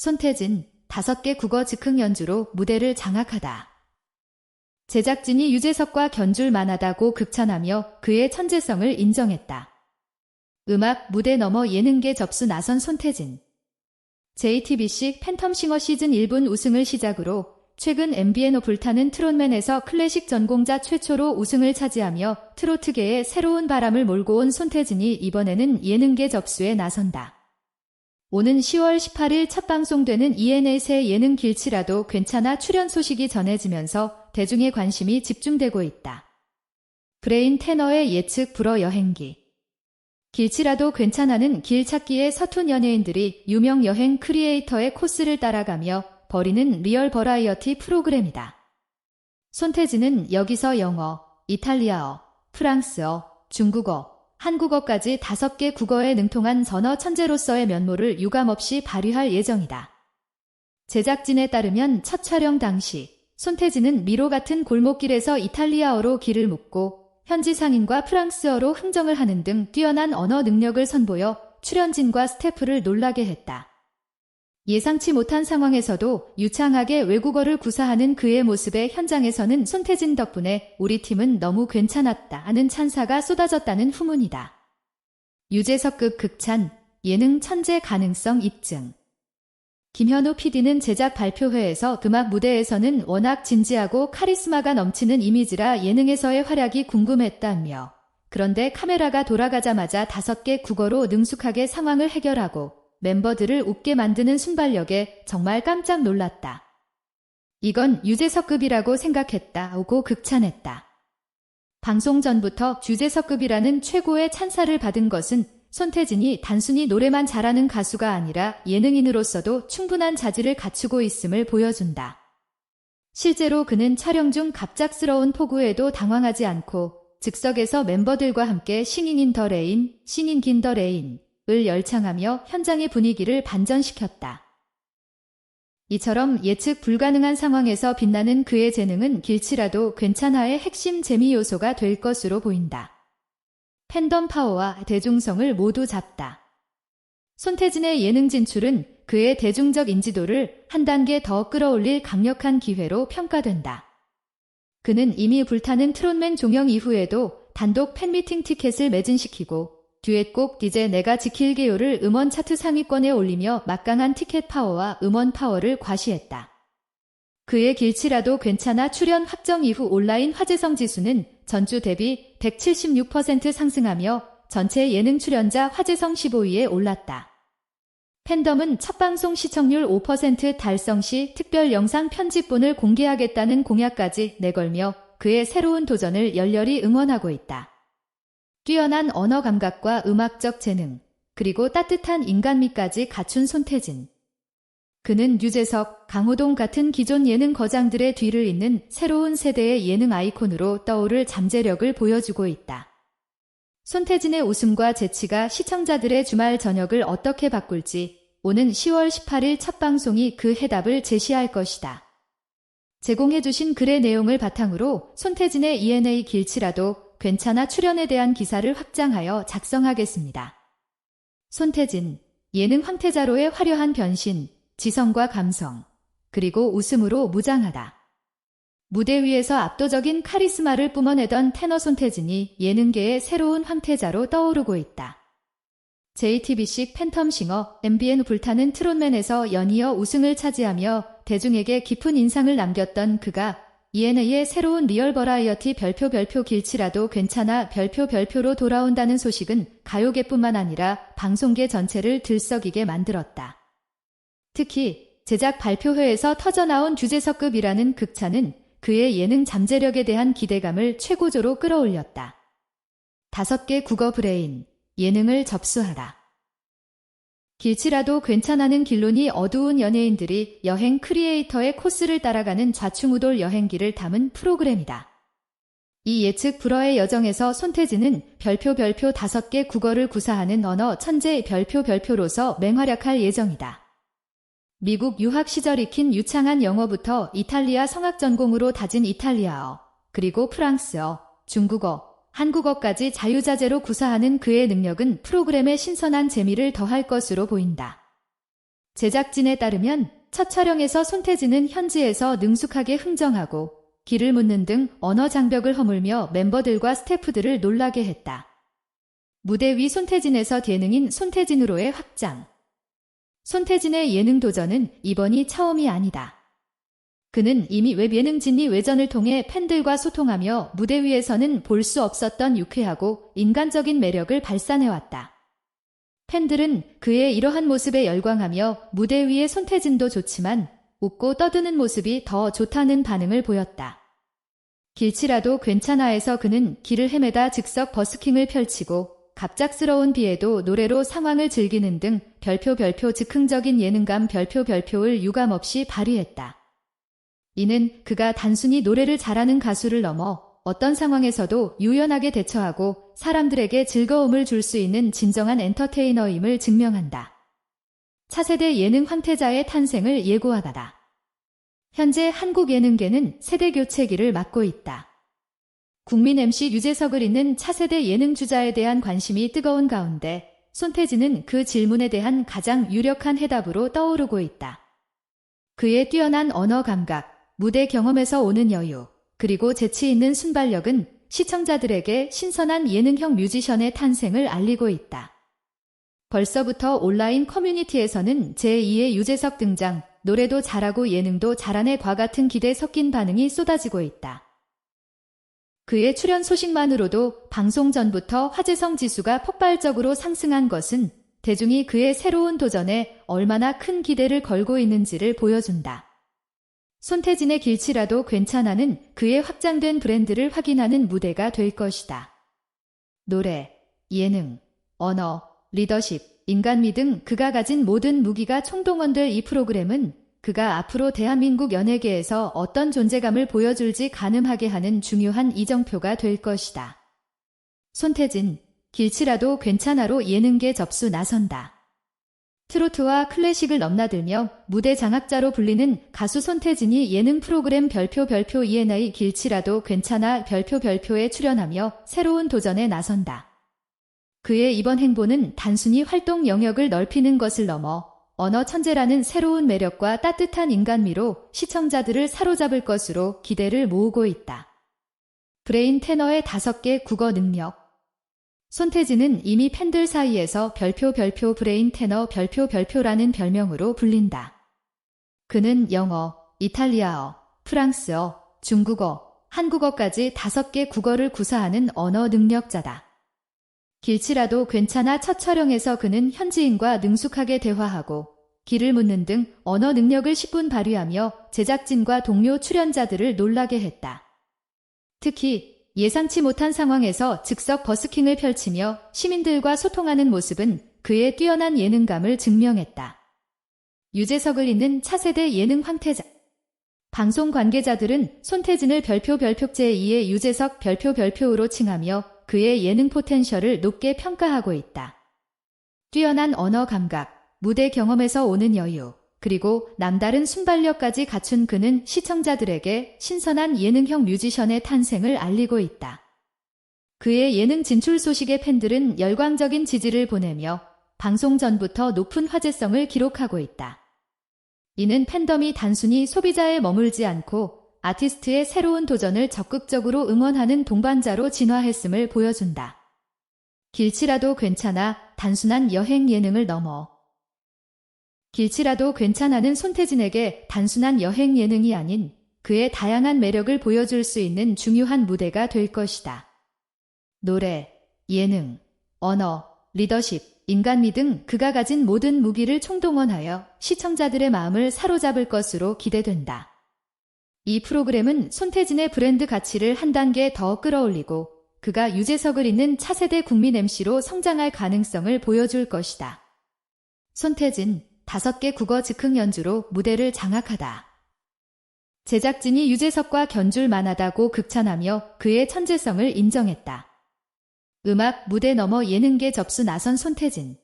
손태진, 다섯 개 국어 즉흥 연주로 무대를 장악하다. 제작진이 유재석과 견줄 만하다고 극찬하며 그의 천재성을 인정했다. 음악, 무대 넘어 예능계 접수 나선 손태진. JTBC 팬텀싱어 시즌 1분 우승을 시작으로 최근 MBNO 불타는 트롯맨에서 클래식 전공자 최초로 우승을 차지하며 트로트계에 새로운 바람을 몰고 온 손태진이 이번에는 예능계 접수에 나선다. 오는 10월 18일 첫 방송되는 ENS의 예능 길치라도 괜찮아 출연 소식이 전해지면서 대중의 관심이 집중되고 있다. 브레인 테너의 예측 불어 여행기 길치라도 괜찮아는 길 찾기에 서툰 연예인들이 유명 여행 크리에이터의 코스를 따라가며 벌이는 리얼 버라이어티 프로그램이다. 손태진은 여기서 영어, 이탈리아어, 프랑스어, 중국어, 한국어까지 다섯 개 국어에 능통한 전어 천재로서의 면모를 유감없이 발휘할 예정이다. 제작진에 따르면 첫 촬영 당시 손태진은 미로 같은 골목길에서 이탈리아어로 길을 묻고 현지 상인과 프랑스어로 흥정을 하는 등 뛰어난 언어 능력을 선보여 출연진과 스태프를 놀라게 했다. 예상치 못한 상황에서도 유창하게 외국어를 구사하는 그의 모습에 현장에서는 손태진 덕분에 우리 팀은 너무 괜찮았다 하는 찬사가 쏟아졌다는 후문이다. 유재석급 극찬, 예능 천재 가능성 입증. 김현우 PD는 제작 발표회에서 음악 무대에서는 워낙 진지하고 카리스마가 넘치는 이미지라 예능에서의 활약이 궁금했다며 그런데 카메라가 돌아가자마자 다섯 개 국어로 능숙하게 상황을 해결하고 멤버들을 웃게 만드는 순발력에 정말 깜짝 놀랐다. 이건 유재석급이라고 생각했다 오고 극찬했다. 방송 전부터 유재석급이라는 최고의 찬사를 받은 것은 손태진이 단순히 노래만 잘하는 가수가 아니라 예능인으로서도 충분한 자질을 갖추고 있음을 보여준다. 실제로 그는 촬영 중 갑작스러운 폭우에도 당황하지 않고 즉석에서 멤버들과 함께 신인인 더 레인, 신인 긴 더 레인, 을 열창하며 현장의 분위기를 반전시켰다. 이처럼 예측 불가능한 상황에서 빛나는 그의 재능은 길치라도 괜찮아의 핵심 재미 요소가 될 것으로 보인다. 팬덤 파워와 대중성을 모두 잡다. 손태진의 예능 진출은 그의 대중적 인지도를 한 단계 더 끌어올릴 강력한 기회로 평가된다. 그는 이미 불타는 트롯맨 종영 이후에도 단독 팬미팅 티켓을 매진시키고 듀엣곡 디제 내가 지킬게요를 음원 차트 상위권에 올리며 막강한 티켓 파워와 음원 파워를 과시했다. 그의 길치라도 괜찮아 출연 확정 이후 온라인 화제성 지수는 전주 대비 176% 상승하며 전체 예능 출연자 화제성 15위에 올랐다. 팬덤은 첫 방송 시청률 5% 달성 시 특별 영상 편집본을 공개하겠다는 공약까지 내걸며 그의 새로운 도전을 열렬히 응원하고 있다. 뛰어난 언어 감각과 음악적 재능, 그리고 따뜻한 인간미까지 갖춘 손태진. 그는 유재석, 강호동 같은 기존 예능 거장들의 뒤를 잇는 새로운 세대의 예능 아이콘으로 떠오를 잠재력을 보여주고 있다. 손태진의 웃음과 재치가 시청자들의 주말 저녁을 어떻게 바꿀지 오는 10월 18일 첫 방송이 그 해답을 제시할 것이다. 제공해주신 글의 내용을 바탕으로 손태진의 ENA 길치라도 괜찮아 출연에 대한 기사를 확장하여 작성하겠습니다. 손태진, 예능 황태자로의 화려한 변신, 지성과 감성, 그리고 웃음으로 무장하다. 무대 위에서 압도적인 카리스마를 뿜어내던 테너 손태진이 예능계의 새로운 황태자로 떠오르고 있다. JTBC 팬텀싱어 MBN 불타는 트롯맨에서 연이어 우승을 차지하며 대중에게 깊은 인상을 남겼던 그가 ENA의 새로운 리얼 버라이어티 별표 별표 길치라도 괜찮아 별표 별표로 돌아온다는 소식은 가요계뿐만 아니라 방송계 전체를 들썩이게 만들었다. 특히 제작 발표회에서 터져나온 주제석급이라는 극찬은 그의 예능 잠재력에 대한 기대감을 최고조로 끌어올렸다. 다섯 개 국어 브레인, 예능을 접수하라. 길치라도 괜찮아는 길론이 어두운 연예인들이 여행 크리에이터의 코스를 따라가는 좌충우돌 여행기를 담은 프로그램이다. 이 예측 불허의 여정에서 손태진은 별표 별표 다섯 개 국어를 구사하는 언어 천재 별표 별표로서 맹활약할 예정이다. 미국 유학 시절 익힌 유창한 영어부터 이탈리아 성악 전공으로 다진 이탈리아어, 그리고 프랑스어, 중국어, 한국어까지 자유자재로 구사하는 그의 능력은 프로그램의 신선한 재미를 더할 것으로 보인다. 제작진에 따르면 첫 촬영에서 손태진은 현지에서 능숙하게 흥정하고 길을 묻는 등 언어 장벽을 허물며 멤버들과 스태프들을 놀라게 했다. 무대 위 손태진에서 예능인 손태진으로의 확장. 손태진의 예능 도전은 이번이 처음이 아니다. 그는 이미 웹 예능 진리 외전을 통해 팬들과 소통하며 무대 위에서는 볼 수 없었던 유쾌하고 인간적인 매력을 발산해왔다. 팬들은 그의 이러한 모습에 열광하며 무대 위의 손태진도 좋지만 웃고 떠드는 모습이 더 좋다는 반응을 보였다. 길치라도 괜찮아해서 그는 길을 헤매다 즉석 버스킹을 펼치고 갑작스러운 비에도 노래로 상황을 즐기는 등 별표 별표 즉흥적인 예능감 별표 별표를 유감없이 발휘했다. 이는 그가 단순히 노래를 잘하는 가수를 넘어 어떤 상황에서도 유연하게 대처하고 사람들에게 즐거움을 줄 수 있는 진정한 엔터테이너임을 증명한다. 차세대 예능 황태자의 탄생을 예고하다. 현재 한국 예능계는 세대 교체기를 맞고 있다. 국민 MC 유재석을 잇는 차세대 예능 주자에 대한 관심이 뜨거운 가운데 손태진은 그 질문에 대한 가장 유력한 해답으로 떠오르고 있다. 그의 뛰어난 언어 감각, 무대 경험에서 오는 여유, 그리고 재치 있는 순발력은 시청자들에게 신선한 예능형 뮤지션의 탄생을 알리고 있다. 벌써부터 온라인 커뮤니티에서는 제2의 유재석 등장, 노래도 잘하고 예능도 잘하네 과 같은 기대 섞인 반응이 쏟아지고 있다. 그의 출연 소식만으로도 방송 전부터 화제성 지수가 폭발적으로 상승한 것은 대중이 그의 새로운 도전에 얼마나 큰 기대를 걸고 있는지를 보여준다. 손태진의 길치라도 괜찮아는 그의 확장된 브랜드를 확인하는 무대가 될 것이다. 노래, 예능, 언어, 리더십, 인간미 등 그가 가진 모든 무기가 총동원될 이 프로그램은 그가 앞으로 대한민국 연예계에서 어떤 존재감을 보여줄지 가늠하게 하는 중요한 이정표가 될 것이다. 손태진, 길치라도 괜찮아로 예능계 접수 나선다. 트로트와 클래식을 넘나들며 무대 장악자로 불리는 가수 손태진이 예능 프로그램 별표 별표 ENI 길치라도 괜찮아 별표 별표에 출연하며 새로운 도전에 나선다. 그의 이번 행보는 단순히 활동 영역을 넓히는 것을 넘어 언어 천재라는 새로운 매력과 따뜻한 인간미로 시청자들을 사로잡을 것으로 기대를 모으고 있다. 브레인 테너의 다섯 개 국어 능력 손태진은 이미 팬들 사이에서 별표 별표 브레인 테너 별표 별표라는 별명으로 불린다. 그는 영어, 이탈리아어, 프랑스어, 중국어, 한국어까지 다섯 개 국어를 구사하는 언어 능력자다. 길치라도 괜찮아 첫 촬영에서 그는 현지인과 능숙하게 대화하고 길을 묻는 등 언어 능력을 10분 발휘하며 제작진과 동료 출연자들을 놀라게 했다. 특히 예상치 못한 상황에서 즉석 버스킹을 펼치며 시민들과 소통하는 모습은 그의 뛰어난 예능감을 증명했다. 유재석을 잇는 차세대 예능 황태자. 방송 관계자들은 손태진을 별표 별표 제 2의 유재석 별표 별표로 칭하며 그의 예능 포텐셜을 높게 평가하고 있다. 뛰어난 언어 감각, 무대 경험에서 오는 여유, 그리고 남다른 순발력까지 갖춘 그는 시청자들에게 신선한 예능형 뮤지션의 탄생을 알리고 있다. 그의 예능 진출 소식에 팬들은 열광적인 지지를 보내며 방송 전부터 높은 화제성을 기록하고 있다. 이는 팬덤이 단순히 소비자에 머물지 않고 아티스트의 새로운 도전을 적극적으로 응원하는 동반자로 진화했음을 보여준다. 길치라도 괜찮아 단순한 여행 예능을 넘어 길치라도 괜찮아는 손태진에게 단순한 여행 예능이 아닌 그의 다양한 매력을 보여줄 수 있는 중요한 무대가 될 것이다. 노래, 예능, 언어, 리더십, 인간미 등 그가 가진 모든 무기를 총동원하여 시청자들의 마음을 사로잡을 것으로 기대된다. 이 프로그램은 손태진의 브랜드 가치를 한 단계 더 끌어올리고 그가 유재석을 잇는 차세대 국민 MC로 성장할 가능성을 보여줄 것이다. 손태진, 다섯 개 국어 즉흥 연주로 무대를 장악하다. 제작진이 유재석과 견줄 만하다고 극찬하며 그의 천재성을 인정했다. 음악 무대 넘어 예능계 접수 나선 손태진.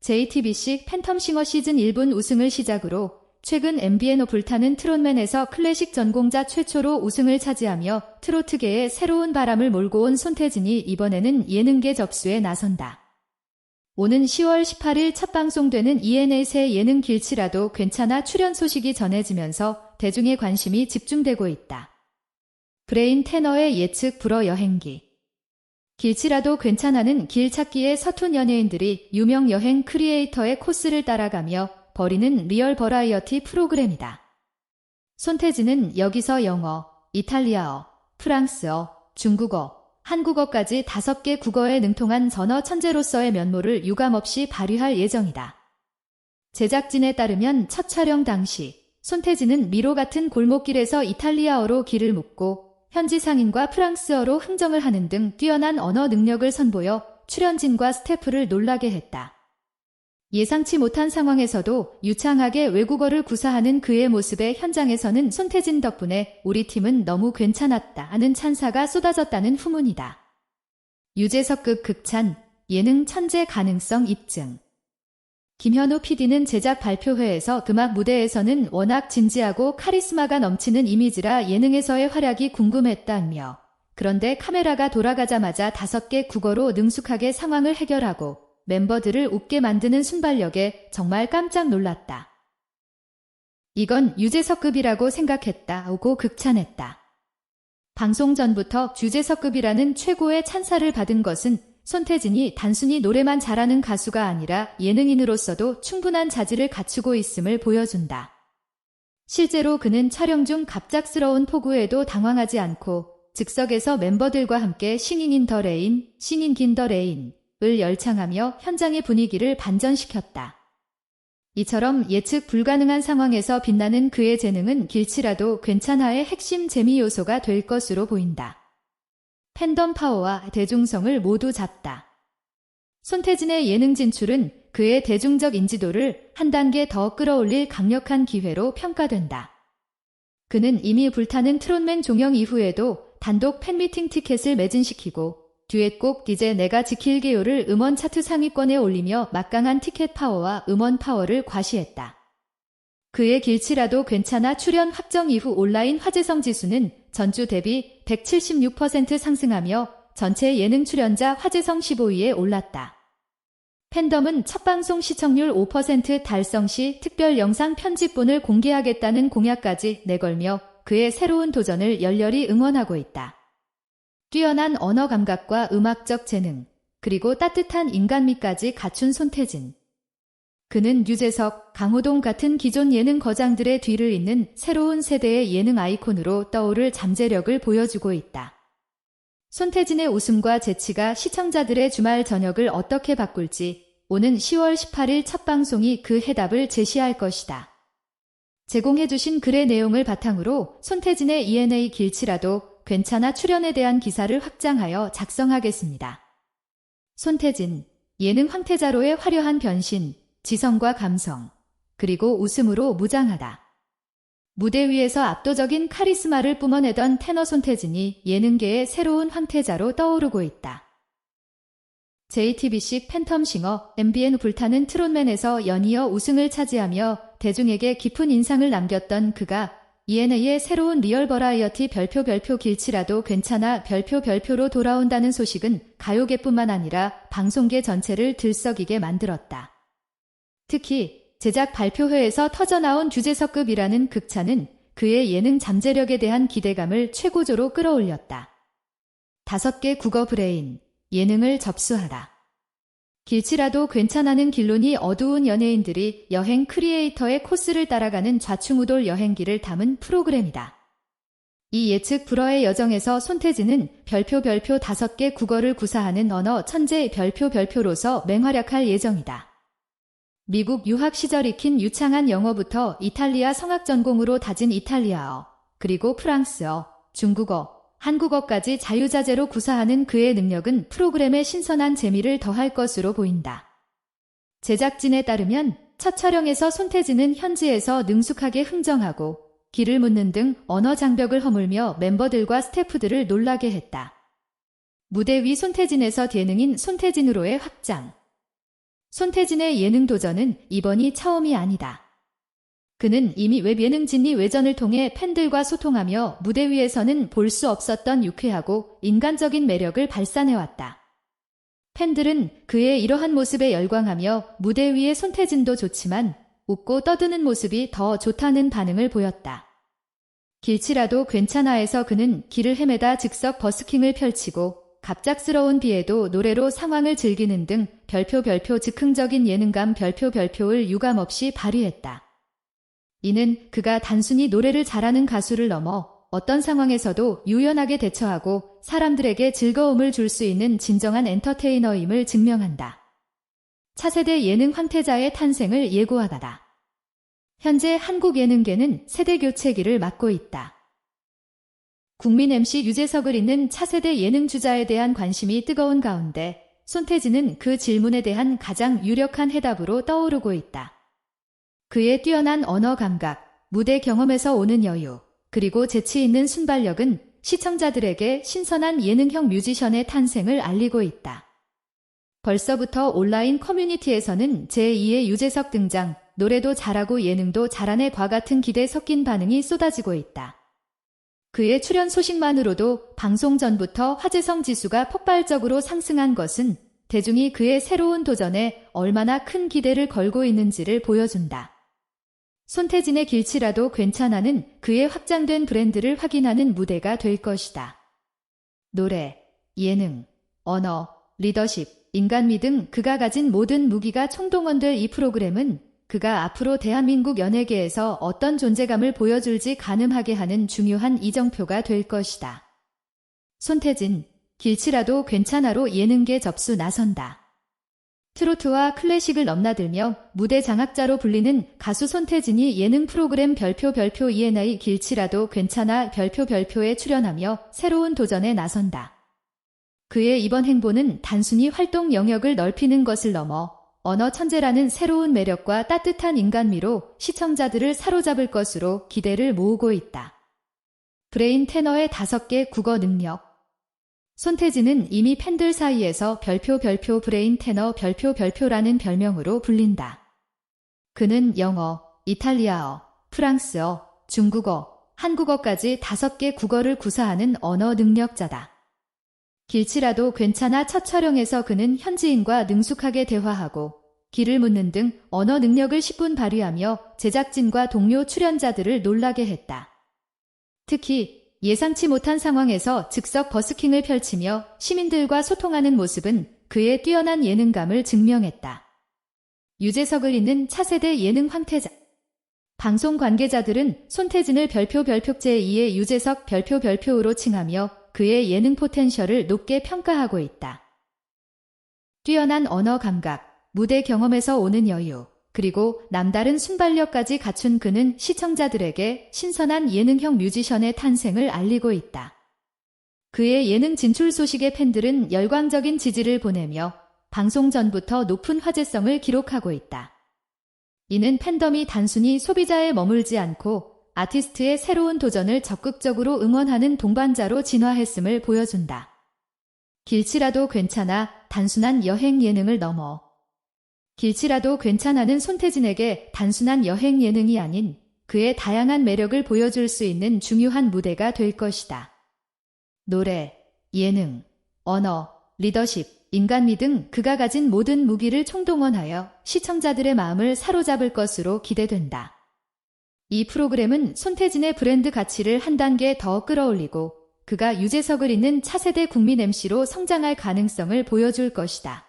JTBC 팬텀싱어 시즌 1분 우승을 시작으로 최근 MBNO 불타는 트롯맨에서 클래식 전공자 최초로 우승을 차지하며 트로트계에 새로운 바람을 몰고 온 손태진이 이번에는 예능계 접수에 나선다. 오는 10월 18일 첫 방송되는 ENA 새 예능 길치라도 괜찮아 출연 소식이 전해지면서 대중의 관심이 집중되고 있다. 브레인 테너의 예측 불어 여행기. 길치라도 괜찮아는 길 찾기에 서툰 연예인들이 유명 여행 크리에이터의 코스를 따라가며 벌이는 리얼 버라이어티 프로그램이다. 손태진은 여기서 영어, 이탈리아어, 프랑스어, 중국어, 한국어까지 다섯 개 국어에 능통한 전어 천재로서의 면모를 유감없이 발휘할 예정이다. 제작진에 따르면 첫 촬영 당시 손태진은 미로 같은 골목길에서 이탈리아어로 길을 묻고 현지 상인과 프랑스어로 흥정을 하는 등 뛰어난 언어 능력을 선보여 출연진과 스태프를 놀라게 했다. 예상치 못한 상황에서도 유창하게 외국어를 구사하는 그의 모습에 현장에서는 손태진 덕분에 우리 팀은 너무 괜찮았다 하는 찬사가 쏟아졌다는 후문이다. 유재석급 극찬, 예능 천재 가능성 입증. 김현우 PD는 제작 발표회에서 음악 무대에서는 워낙 진지하고 카리스마가 넘치는 이미지라 예능에서의 활약이 궁금했다며 그런데 카메라가 돌아가자마자 다섯 개 국어로 능숙하게 상황을 해결하고 멤버들을 웃게 만드는 순발력에 정말 깜짝 놀랐다. 이건 유재석급이라고 생각했다 오고 극찬했다. 방송 전부터 유재석급이라는 최고의 찬사를 받은 것은 손태진이 단순히 노래만 잘하는 가수가 아니라 예능인으로서도 충분한 자질을 갖추고 있음을 보여준다. 실제로 그는 촬영 중 갑작스러운 폭우에도 당황하지 않고 즉석에서 멤버들과 함께 신인인 더 레인, 신인 긴 더 레인, 을 열창하며 현장의 분위기를 반전시켰다. 이처럼 예측 불가능한 상황에서 빛나는 그의 재능은 길치라도 괜찮아의 핵심 재미 요소가 될 것으로 보인다. 팬덤 파워와 대중성을 모두 잡다. 손태진의 예능 진출은 그의 대중적 인지도를 한 단계 더 끌어올릴 강력한 기회로 평가된다. 그는 이미 불타는 트롯맨 종영 이후에도 단독 팬미팅 티켓을 매진시키고 듀엣곡 이제 내가 지킬게요를 음원 차트 상위권에 올리며 막강한 티켓 파워와 음원 파워를 과시했다. 그의 길치라도 괜찮아 출연 확정 이후 온라인 화제성 지수는 전주 대비 176% 상승하며 전체 예능 출연자 화제성 15위에 올랐다. 팬덤은 첫 방송 시청률 5% 달성 시 특별 영상 편집본을 공개하겠다는 공약까지 내걸며 그의 새로운 도전을 열렬히 응원하고 있다. 뛰어난 언어 감각과 음악적 재능, 그리고 따뜻한 인간미까지 갖춘 손태진. 그는 유재석, 강호동 같은 기존 예능 거장들의 뒤를 잇는 새로운 세대의 예능 아이콘으로 떠오를 잠재력을 보여주고 있다. 손태진의 웃음과 재치가 시청자들의 주말 저녁을 어떻게 바꿀지 오는 10월 18일 첫 방송이 그 해답을 제시할 것이다. 제공해주신 글의 내용을 바탕으로 손태진의 ENA 길치라도 괜찮아 출연에 대한 기사를 확장하여 작성하겠습니다. 손태진, 예능 황태자로의 화려한 변신, 지성과 감성, 그리고 웃음으로 무장하다. 무대 위에서 압도적인 카리스마를 뿜어내던 테너 손태진이 예능계의 새로운 황태자로 떠오르고 있다. JTBC 팬텀 싱어 MBN 불타는 트롯맨에서 연이어 우승을 차지하며 대중에게 깊은 인상을 남겼던 그가 ENA의 새로운 리얼 버라이어티 별표 별표 길치라도 괜찮아 별표 별표로 돌아온다는 소식은 가요계뿐만 아니라 방송계 전체를 들썩이게 만들었다. 특히 제작 발표회에서 터져나온 주제석급이라는 극찬은 그의 예능 잠재력에 대한 기대감을 최고조로 끌어올렸다. 다섯 개 국어 브레인, 예능을 접수하라. 길치라도 괜찮아는 길론이 어두운 연예인들이 여행 크리에이터의 코스를 따라가는 좌충우돌 여행기를 담은 프로그램이다. 이 예측 불허의 여정에서 손태진은 별표 별표 다섯 개 국어를 구사하는 언어 천재 별표 별표로서 맹활약할 예정이다. 미국 유학 시절 익힌 유창한 영어부터 이탈리아 성악 전공으로 다진 이탈리아어, 그리고 프랑스어, 중국어, 한국어까지 자유자재로 구사하는 그의 능력은 프로그램의 신선한 재미를 더할 것으로 보인다. 제작진에 따르면 첫 촬영에서 손태진은 현지에서 능숙하게 흥정하고 길을 묻는 등 언어 장벽을 허물며 멤버들과 스태프들을 놀라게 했다. 무대 위 손태진에서 예능인 손태진으로의 확장. 손태진의 예능 도전은 이번이 처음이 아니다. 그는 이미 웹 예능 진리 외전을 통해 팬들과 소통하며 무대 위에서는 볼 수 없었던 유쾌하고 인간적인 매력을 발산해왔다. 팬들은 그의 이러한 모습에 열광하며 무대 위의 손태진도 좋지만 웃고 떠드는 모습이 더 좋다는 반응을 보였다. 길치라도 괜찮아 해서 그는 길을 헤매다 즉석 버스킹을 펼치고 갑작스러운 비에도 노래로 상황을 즐기는 등 별표 별표 즉흥적인 예능감 별표 별표를 유감없이 발휘했다. 이는 그가 단순히 노래를 잘하는 가수를 넘어 어떤 상황에서도 유연하게 대처하고 사람들에게 즐거움을 줄 수 있는 진정한 엔터테이너임을 증명한다. 차세대 예능 황태자의 탄생을 예고하다다. 현재 한국 예능계는 세대 교체기를 맞고 있다. 국민 MC 유재석을 잇는 차세대 예능 주자에 대한 관심이 뜨거운 가운데 손태진은 그 질문에 대한 가장 유력한 해답으로 떠오르고 있다. 그의 뛰어난 언어 감각, 무대 경험에서 오는 여유, 그리고 재치 있는 순발력은 시청자들에게 신선한 예능형 뮤지션의 탄생을 알리고 있다. 벌써부터 온라인 커뮤니티에서는 제2의 유재석 등장, 노래도 잘하고 예능도 잘하네 과 같은 기대 섞인 반응이 쏟아지고 있다. 그의 출연 소식만으로도 방송 전부터 화제성 지수가 폭발적으로 상승한 것은 대중이 그의 새로운 도전에 얼마나 큰 기대를 걸고 있는지를 보여준다. 손태진의 길치라도 괜찮아는 그의 확장된 브랜드를 확인하는 무대가 될 것이다. 노래, 예능, 언어, 리더십, 인간미 등 그가 가진 모든 무기가 총동원될 이 프로그램은 그가 앞으로 대한민국 연예계에서 어떤 존재감을 보여줄지 가늠하게 하는 중요한 이정표가 될 것이다. 손태진, 길치라도 괜찮아로 예능계 접수 나선다. 트로트와 클래식을 넘나들며 무대 장악자로 불리는 가수 손태진이 예능 프로그램 별표 별표 ENI 길치라도 괜찮아 별표 별표에 출연하며 새로운 도전에 나선다. 그의 이번 행보는 단순히 활동 영역을 넓히는 것을 넘어 언어 천재라는 새로운 매력과 따뜻한 인간미로 시청자들을 사로잡을 것으로 기대를 모으고 있다. 브레인 테너의 다섯 개 국어 능력 손태진은 이미 팬들 사이에서 별표 별표 브레인 테너 별표 별표라는 별명으로 불린다. 그는 영어, 이탈리아어, 프랑스어, 중국어, 한국어까지 다섯 개 국어를 구사하는 언어 능력자다. 길치라도 괜찮아 첫 촬영에서 그는 현지인과 능숙하게 대화하고 길을 묻는 등 언어 능력을 10분 발휘하며 제작진과 동료 출연자들을 놀라게 했다. 특히 예상치 못한 상황에서 즉석 버스킹을 펼치며 시민들과 소통하는 모습은 그의 뛰어난 예능감을 증명했다. 유재석을 잇는 차세대 예능 황태자. 방송 관계자들은 손태진을 별표 별표제 2의 유재석 별표 별표로 칭하며 그의 예능 포텐셜을 높게 평가하고 있다. 뛰어난 언어 감각, 무대 경험에서 오는 여유, 그리고 남다른 순발력까지 갖춘 그는 시청자들에게 신선한 예능형 뮤지션의 탄생을 알리고 있다. 그의 예능 진출 소식에 팬들은 열광적인 지지를 보내며 방송 전부터 높은 화제성을 기록하고 있다. 이는 팬덤이 단순히 소비자에 머물지 않고 아티스트의 새로운 도전을 적극적으로 응원하는 동반자로 진화했음을 보여준다. 길치라도 괜찮아 단순한 여행 예능을 넘어 길치라도 괜찮아는 손태진에게 단순한 여행 예능이 아닌 그의 다양한 매력을 보여줄 수 있는 중요한 무대가 될 것이다. 노래, 예능, 언어, 리더십, 인간미 등 그가 가진 모든 무기를 총동원하여 시청자들의 마음을 사로잡을 것으로 기대된다. 이 프로그램은 손태진의 브랜드 가치를 한 단계 더 끌어올리고 그가 유재석을 잇는 차세대 국민 MC로 성장할 가능성을 보여줄 것이다.